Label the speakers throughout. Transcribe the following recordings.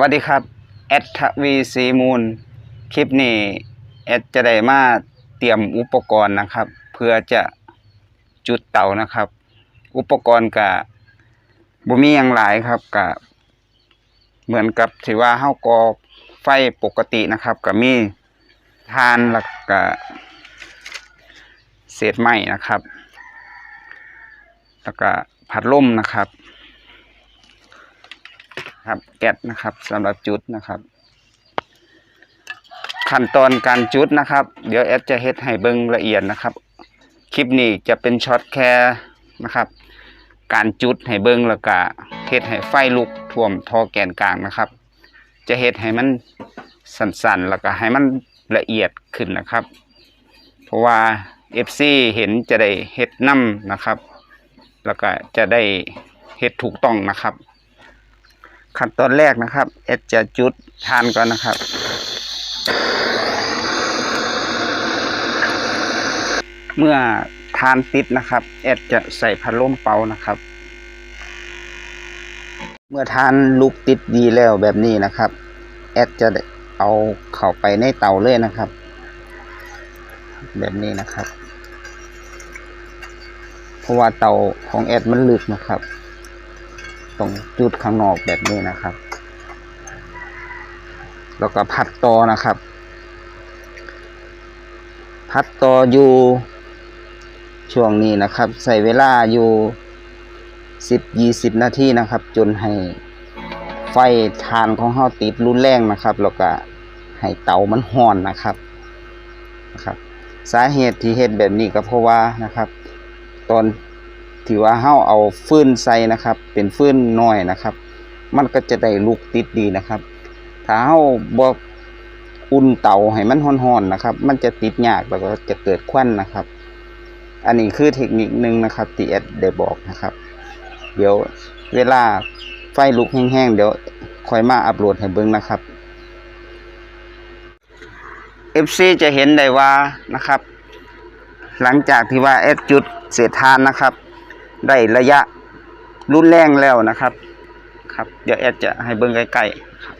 Speaker 1: วัสดีครับแอดทวีสีมูล คลิปนี้แอดจะได้มาเตรียมอุปกรณ์นะครับ เพื่อจะจุดเตานะครับ อุปกรณ์กับบุมีอย่างหลายครับกับเหมือนกับที่ว่าเฮากอไฟปกตินะครับก็มีทานแล้วก็เศษไม้นะครับ แล้วก็พัดลมนะครับ ครับ แก๊สนะครับสำหรับจุดนะครับ ขั้นตอนการจุดนะครับ เดี๋ยวแอดจะเฮ็ดให้เบิ่งละเอียดนะครับ คลิปนี้จะเป็นช็อตแค่นะครับ การจุดให้เบิ่งแล้วก็เฮ็ดให้ไฟลุกท่วมท่อแกนกลางนะครับ จะเฮ็ดให้มันสั่นๆ แล้วก็ให้มันละเอียดขึ้นนะครับ เพราะว่า FC เห็นจะได้เฮ็ดนํนะครับ แล้วก็จะได้เฮ็ดถูกต้องนะครับ ขั้นตอนแรกนะครับเอดจะจุดทานก่อนนะครับเมื่อทานติดนะครับเอดจะใส่พัดลมเป่านะครับ เมื่อทานลุกติดดีแล้วแบบนี้นะครับ แอดจะเอาเข้าไปในเตาเลยนะครับ แบบนี้นะครับ เพราะว่าเตาของแอดมันลึกนะครับ ตรงจุดข้างนอกแบบนี้นะครับ แล้วก็พัดต่อนะครับ พัดต่ออยู่ช่วงนี้นะครับ ใส่เวลาอยู่สิบยี่สิบนาทีนะครับ จนให้ไฟทานของเฮาติดรุนแรงนะครับแล้วก็ให้เตามันห่อนนะครับนะครับ สาเหตุที่เฮ็ดแบบนี้ก็เพราะว่านะครับ ตอน ถือว่าเฮาเอาฟื้นใส่นะครับ เป็นฟื้นน้อยนะครับ มันก็จะได้ลูกติดดีนะครับ ถ้าเฮาบ่อุ่นเตาให้มันร้อนๆนะครับ มันจะติดยากแล้วก็จะเกิดควันนะครับ อันนี้คือเทคนิคหนึ่งนะครับที่แอดได้บอกนะครับ เดี๋ยวเวลาไฟลุกแห้งๆเดี๋ยวคอยมาอัปโหลดให้เบิ่งนะครับ FC จะเห็นได้ว่านะครับ หลังจากที่ว่าแอดจุดเศษทานนะครับ ได้ระยะรุนแรงแล้วนะครับ ครับ เดี๋ยวแอดจะให้เบิ่งใกล้ๆครับ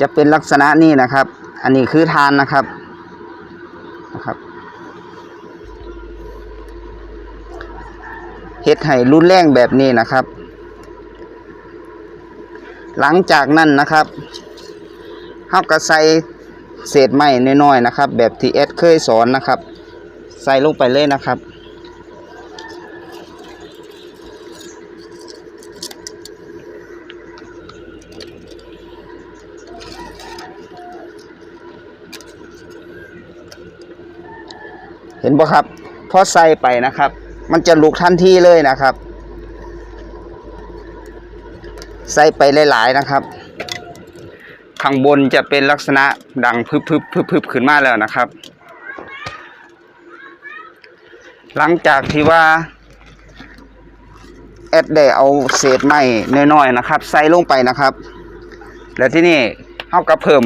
Speaker 1: จะเป็นลักษณะนี้นะครับ อันนี้คือทานนะครับนะครับเฮ็ดให้รุนแรงแบบนี้นะครับ หลังจากนั้นนะครับเฮาก็ใส่ เศษไม้น้อยๆนะครับ แบบที่แอดเคยสอนนะครับ ใส่ลงไปเลยนะครับ เห็นบ่ครับพอใส่ไปนะครับ มันจะลุกทันทีเลยนะครับ ใส่ไปหลายๆนะครับ ข้างบนจะเป็นลักษณะดังพึบพึบพึบพึบขึ้นมาแล้วนะครับ หลังจากที่ว่าแอดได้เอาเศษไม้น้อยๆนะครับ ใส่ลงไปนะครับ แล้วที่นี่เฮาก็เพิ่ม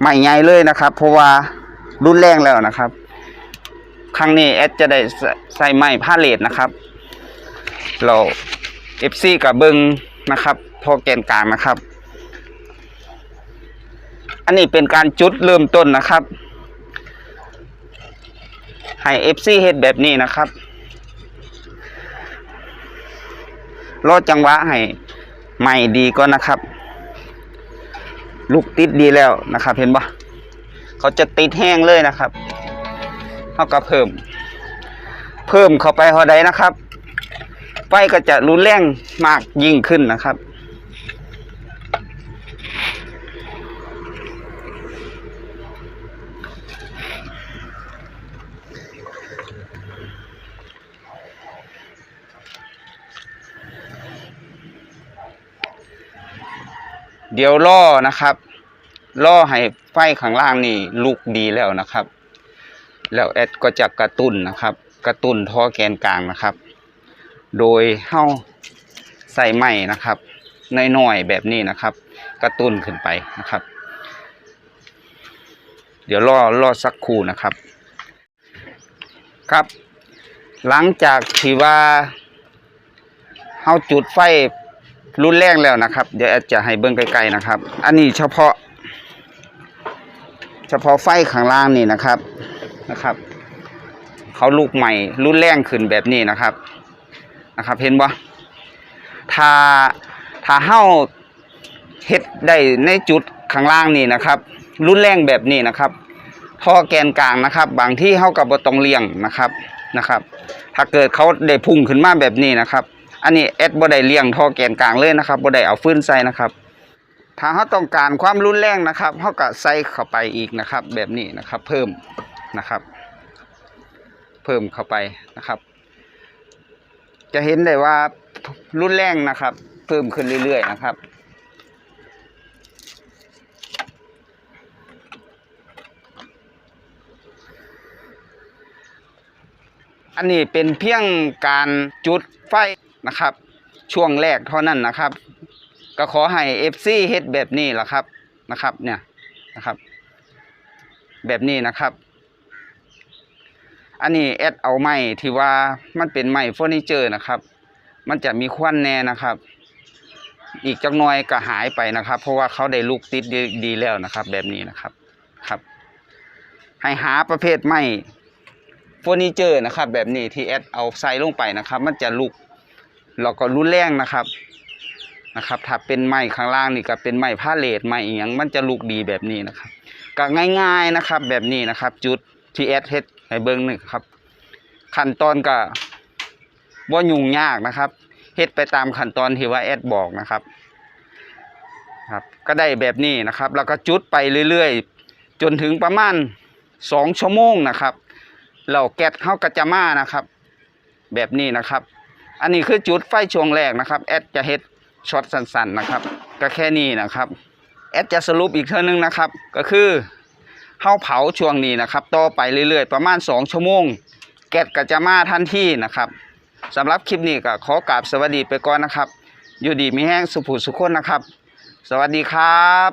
Speaker 1: ไม้ใหญ่เลยนะครับ เพราะว่ารุนแรงแล้วนะครับ ครั้งนี้แอดจะได้ใส่ใส่ไม้ผ้าเลดนะครับ เราเอฟซีกับเบิงนะครับท่อแกนกลางนะครับ อันนี้เป็นการจุดเริ่มต้นนะครับ ให้เอฟซีเฮ็ดแบบนี้นะครับรอจังหวะให้ใหม่ดีก่อนนะครับ ลูกติดดีแล้วนะครับ เห็นปะเขาจะติดแห้งเลยนะครับเขาก็เพิ่ม เพิ่มเข้าไปเท่าใดนะครับไฟก็จะรุนแรงมากยิ่งขึ้นนะครับ เดี๋ยวล่อนะครับล่อให้ไฟข้างล่างนี่ลุกดีแล้วนะครับ แล้วแอดก็จะกระตุ้นนะครับ กระตุ้นท่อแกนกลางนะครับ โดยเฮ้าใส่ไม้นะครับน้อยๆแบบนี้นะครับ กระตุ้นขึ้นไปนะครับ เดี๋ยวรอรอสักครู่นะครับ ครับ หลังจากที่ว่าเฮาจุดไฟ รุ่นแรงแล้วนะครับ เดี๋ยวแอดจะให้เบิ่งไกลๆนะครับ อันนี้เฉพาะ เฉพาะไฟข้างล่างนี่นะครับนะครับเขาลุกใหม่รุ่นแรงขึ้นแบบนี้นะครับนะครับ เห็นบ่ถ้าถ้าเฮาเฮ็ดได้ในจุดข้างล่างนี่นะครับ รุ่นแรงแบบนี้นะครับท่อแกนกลางนะครับ บางที่เฮากับบต้องเลียงนะครับนะครับ ถ้าเกิดเขาได้พุ่งขึ้นมาแบบนี้นะครับ อันนี้แอดบ่ได้เลี่ยงท่อแกนกลางเลยนะครับบ่ได้เอาฟื้นใส่นะครับ ถ้าเขาต้องการความรุนแรงนะครับเขาก็ใส่เข้าไปอีกนะครับ แบบนี้นะครับ เพิ่มนะครับ เพิ่มเข้าไปนะครับ จะเห็นได้ว่ารุนแรงนะครับ เพิ่มขึ้นเรื่อยๆนะครับอันนี้เป็นเพียงการจุดไฟ นะครับ ช่วงแรกเท่านั้นนะครับ ก็ขอให้ FC เฮ็ดแบบนี้แหละครับนะครับ เนี่ยนะครับ แบบนี้นะครับ อันนี้แอดเอาไม้ที่ว่ามันเป็นไม้เฟอร์นิเจอร์นะครับ มันจะมีควันแน่นะครับ อีกจักหน่อยก็หายไปนะครับ เพราะว่าเขาได้ลูกติดดีดีแล้วนะครับ แบบนี้นะครับครับ ให้หาประเภทไม้เฟอร์นิเจอร์นะครับ แบบนี้ที่แอดเอาใส่ลงไปนะครับ มันจะลุก แล้วก็รุนแรงนะครับนะครับ ถ้าเป็นไม้ข้างล่างนี่ก็เป็นไม้ผ้าเลดไม้อีหยังมันจะลุกดีแบบนี้นะครับก็ง่าย ๆนะครับ แบบนี้นะครับ จุดที่แอดเฮ็ดให้เบิ่งนี่งครับ ขั้นตอนก็บ่ยุ่งยากนะครับเฮ็ดไปตามขั้นตอนที่ว่าแอดบอกนะครับครับ ก็ได้แบบนี้นะครับ แล้วก็จุดไปเรื่อยๆ จนถึงประมาณสองชั่วโมงนะครับเราแก๊สเข้ากระจมานะครับ แบบนี้นะครับ อันนี้คือจุดไฟช่วงแรกนะครับแอดจะเฮ็ดช็อตสั้นๆนะครับ ก็แค่นี้นะครับแอดจะสรุปอีกเท่านึงนะครับ ก็คือเฮาเผาช่วงนี้นะครับต่อไปเรื่อยๆ ประมาณ 2 ชั่วโมง แก๊สก็จะมาทันทีนะครับสำหรับคลิปนี้ก็ขอกราบสวัสดีไปก่อนนะครับ อยู่ดีมีแห้งสุภุสุขคนนะครับ สวัสดีครับ